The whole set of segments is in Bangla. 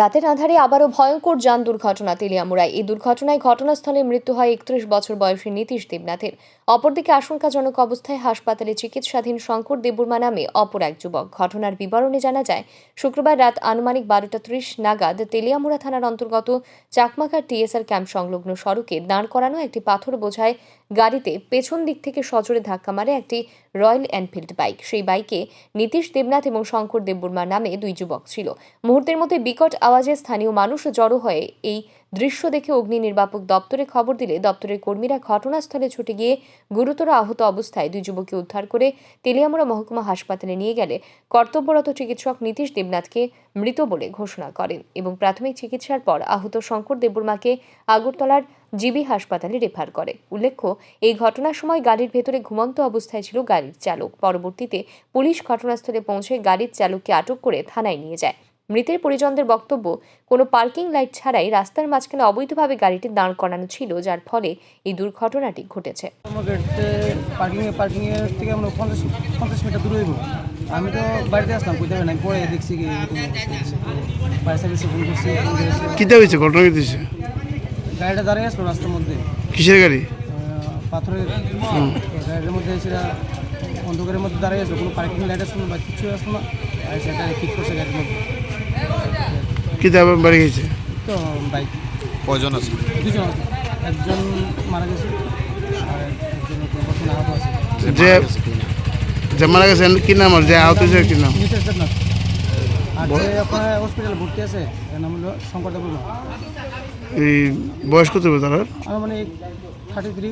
রাতের আধারে আবারও ভয়ঙ্কর যান দুর্ঘটনা, তেলিয়ামুড়ায়। এই দুর্ঘটনায় ঘটনাস্থলে মৃত্যু হয় একত্রিশ বছর বয়সী নীতিশ দেবনাথের। অপরদিকে আশঙ্কাজনক অবস্থায় হাসপাতালে চিকিৎসাধীন শঙ্কর দেববর্মা নামে অপর এক যুবক। ঘটনার বিবরণে জানা যায়, শুক্রবার রাত আনুমানিক বারোটা ত্রিশ নাগাদ তেলিয়ামুড়া থানার অন্তর্গত চাকমাকার টিএসআর ক্যাম্প সংলগ্ন সড়কে দাঁড় করানো একটি পাথর বোঝায় গাড়িতে পেছন দিক থেকে সজোরে ধাক্কা মারে একটি রয়্যাল এনফিল্ড বাইক। সেই বাইকে নীতিশ দেবনাথ এবং শঙ্কর দেববর্মা নামে দুই যুবক ছিল। মুহূর্তের মধ্যে বিকট আওয়াজে স্থানীয় মানুষ জড়ো হয়ে এই দৃশ্য দেখে অগ্নি নির্বাপক দপ্তরে খবর দিলে দপ্তরের কর্মীরা ঘটনাস্থলে ছুটে গিয়ে গুরুতর আহত অবস্থায় দুই যুবককে উদ্ধার করে তেলিয়ামুড়া মহকুমা হাসপাতালে নিয়ে গেলে কর্তব্যরত চিকিৎসক নীতিশ দেবনাথকে মৃত বলে ঘোষণা করেন এবং প্রাথমিক চিকিৎসার পর আহত শঙ্কর দেববর্মাকে আগরতলার জিবি হাসপাতালে রেফার করে। উল্লেখ্য, এই ঘটনার সময় গাড়ির ভেতরে ঘুমন্ত অবস্থায় ছিল গাড়ির চালক। পরবর্তীতে পুলিশ ঘটনাস্থলে পৌঁছে গাড়ির চালককে আটক করে থানায় নিয়ে যায়। মৃতের পরিজনদের বক্তব্য কোনো পার্কিং লাইট ছাড়াই রাস্তার মাঝখানে অবৈধভাবে গাড়িটি দাঁড় করানো ছিল যার ফলে এই দুর্ঘটনাটি ঘটেছে। পার্কিংয়ে পার্কিংয়ের থেকে আমরা পঞ্চাশ পঞ্চাশ মিটার দূরে আমি তো বাড়িতে আসলাম কইতে না পরে দেখছি কি হয়েছে। ফায়ার সার্ভিসে ফোন করছি কিতে হয়েছে? ঘটনা কি দিয়েছে? গাড়িটা দাঁড়িয়ে আসলো রাস্তার মধ্যে। কিসের গাড়ি? পাথরের। গাড়ির মধ্যে সেটা অন্ধকারের মধ্যে দাঁড়িয়ে আসলো কোনো পার্কিং লাইট আসলো না বা কিছু আসলো না। আর সেটা ঠিক করছে গাড়ির মধ্যে। কিতে আবার বাড়ি গেছে? তো বাইক। কয়জন আছে? দুজন আছে। একজন মারা গেছে আর একজন বর্তমানে আহত আছে। যে যে মারা গেছে কি নাম? আর যে আহত হয়েছে কি নাম? আর যে আপনার হসপিটালে ভর্তি আছে এর নাম হলো শঙ্কর দেবর্মা এই বয়স কত হবে তারা আমার মানে থার্টি থ্রি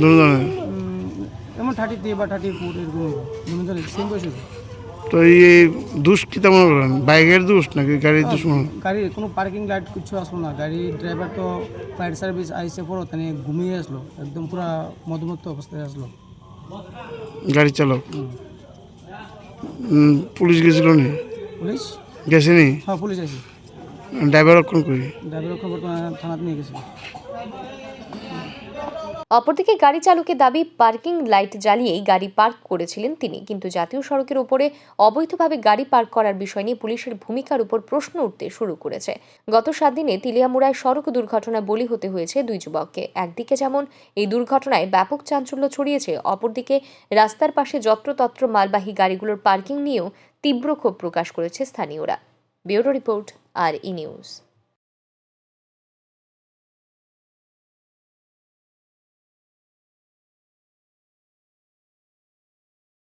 দুজনের? এমন থার্টি থ্রি বা থার্টি ফোর এরকম সেম বয়স। তো এই দুষ কি তেমন করেন বাইকের দোষ নাকি গাড়ির দোষ মনে? গাড়ির কোনো পার্কিং লাইট কিছু আসলো না। গাড়ির ড্রাইভার তো ফায়ার সার্ভিস আইসে পড়ো তাহলে ঘুমিয়ে আসলো। একদম পুরা মধুমত্ত অবস্থায় আসলো। গাড়ি চালক? পুলিশ গেছিল নি পুলিশ? গেছে নি হ্যাঁ পুলিশ আছে ড্রাইভার কোন করি। ড্রাইভার খবর থানাতে নিয়ে গেছিল অপরদিকে গাড়ি চালকের দাবি, পার্কিং লাইট জ্বালিয়েই গাড়ি পার্ক করেছিলেন তিনি। কিন্তু জাতীয় সড়কের উপরে অবৈধভাবে গাড়ি পার্ক করার বিষয় নিয়ে পুলিশের ভূমিকার উপর প্রশ্ন উঠতে শুরু করেছে। গত সাত দিনে তিলিয়ামুড়ায় সড়ক দুর্ঘটনা বলি হতে হয়েছে দুই যুবককে। একদিকে যেমন এই দুর্ঘটনায় ব্যাপক চাঞ্চল্য ছড়িয়েছে, অপরদিকে রাস্তার পাশে যত্রতত্র মালবাহী গাড়িগুলোর পার্কিং নিয়েও তীব্র ক্ষোভ প্রকাশ করেছে স্থানীয়রা। Bureau report, R E news.